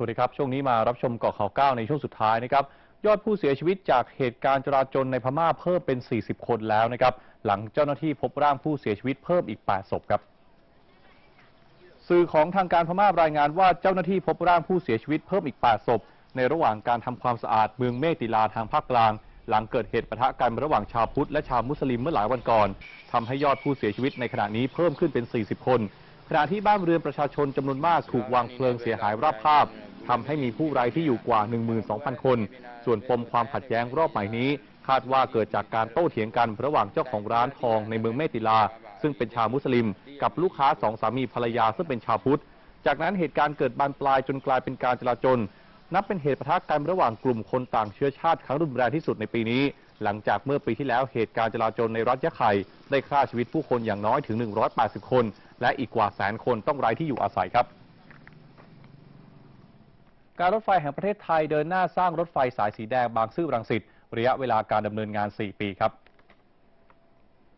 สวัสดีครับ ช่วงนี้มารับชมเกาะข่าวเก้าในช่วงสุดท้ายนะครับ ยอดผู้เสียชีวิตจากเหตุการณ์จราจรในพม่าเพิ่มเป็น 40 คนแล้วนะครับ หลังเจ้าหน้าที่พบร่างผู้เสียชีวิตเพิ่มอีก 8 ศพครับ สื่อของทางการพม่ารายงานว่าเจ้าหน้าที่พบร่างผู้เสียชีวิตเพิ่มอีก 8 ศพ ในระหว่างการทำความสะอาดเมืองเมติลาทางภาคกลาง หลังเกิดเหตุปะทะกันระหว่างชาวพุทธและชาวมุสลิมเมื่อหลายวันก่อนทำให้ยอดผู้เสียชีวิตในขณะนี้เพิ่มขึ้นเป็น 40 คน ขณะที่บ้านเรือนประชาชนจำนวนมากถูกวางเพลิงเสียหายราบคาบทำให้มีผู้ไร้ที่อยู่กว่า 12,000 คน ส่วนปมความขัดแย้งรอบใหม่นี้ คาดว่าเกิดจากการโต้เถียงกันระหว่างเจ้าของร้านทองในเมืองเมติลา ซึ่งเป็นชาวมุสลิม กับลูกค้าสองสามีภรรยาซึ่งเป็นชาวพุทธ จากนั้นเหตุการณ์เกิดบานปลายจนกลายเป็นการจลาจล นับเป็นเหตุปะทะกันระหว่างกลุ่มคนต่างเชื้อชาติครั้งรุนแรงที่สุดในปีนี้ หลังจากเมื่อปีที่แล้วเหตุการณ์จลาจลในรัฐยะไข่ได้ฆ่าชีวิตผู้คนอย่างน้อยถึง 180 คน และอีกกว่าแสนคนต้องไร้ที่อยู่อาศัยครับ การรถไฟแห่งประเทศไทยเดินหน้าสร้างรถไฟสายสีแดงบางซื่อรังสิตระยะเวลาการดำเนินงาน 4 ปีครับ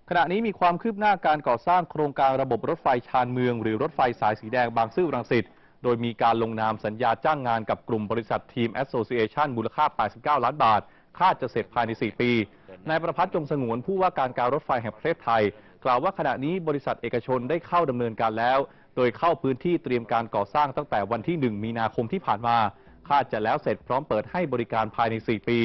ขณะนี้มีความคืบหน้าการก่อสร้างโครงการระบบรถไฟชานเมือง หรือรถไฟสายสีแดงบางซื่อรังสิต โดยมีการลงนามสัญญาจ้างงานกับกลุ่มบริษัททีม Association มูลค่า 89 ล้านบาท คาดจะเสร็จภายใน 4 ปี นายประพัฒน์จงสงวนผู้ว่าการการรถไฟแห่งประเทศไทย กล่าวว่าขณะนี้บริษัทเอกชนได้เข้าดำเนินการแล้ว โดยเข้าพื้นที่เตรียมการก่อสร้างตั้งแต่วันที่ 1 มีนาคมที่ผ่านมา คาดจะแล้วเสร็จพร้อมเปิดให้บริการภายใน 4 ปี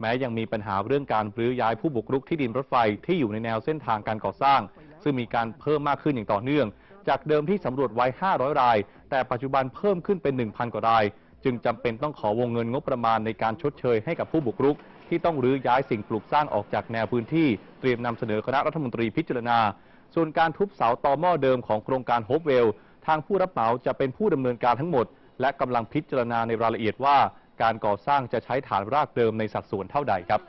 แม้ยังมีปัญหาเรื่องการรื้อย้ายผู้บุกรุกที่ดินรถไฟที่อยู่ในแนวเส้นทางการก่อสร้าง ซึ่งมีการเพิ่มมากขึ้นอย่างต่อเนื่อง จากเดิมที่สำรวจไว้ 500 ราย แต่ปัจจุบันเพิ่มขึ้นเป็น 1,000 กว่าราย จึงจำเป็นต้องขอวงเงินงบประมาณในการชดเชยให้กับผู้บุกรุก ที่ต้องรื้อย้ายสิ่งปลูกสร้างออกจากแนวพื้นที่ เตรียมนำเสนอคณะรัฐมนตรีพิจารณา ส่วนการทุบเสาตอหม้อเดิมของโครงการโฮปเวลทางผู้รับเหมาจะเป็นผู้ดำเนินการทั้งหมด และกำลังพิจารณาในรายละเอียดว่า การก่อสร้างจะใช้ฐานรากเดิมในสัดส่วนเท่าใดครับ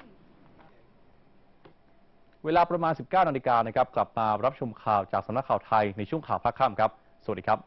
เวลาประมาณ 19นาฬิกานะครับ กลับมารับชมข่าวจากสำนักข่าวไทยในช่วงข่าวภาคค่ำครับ สวัสดีครับ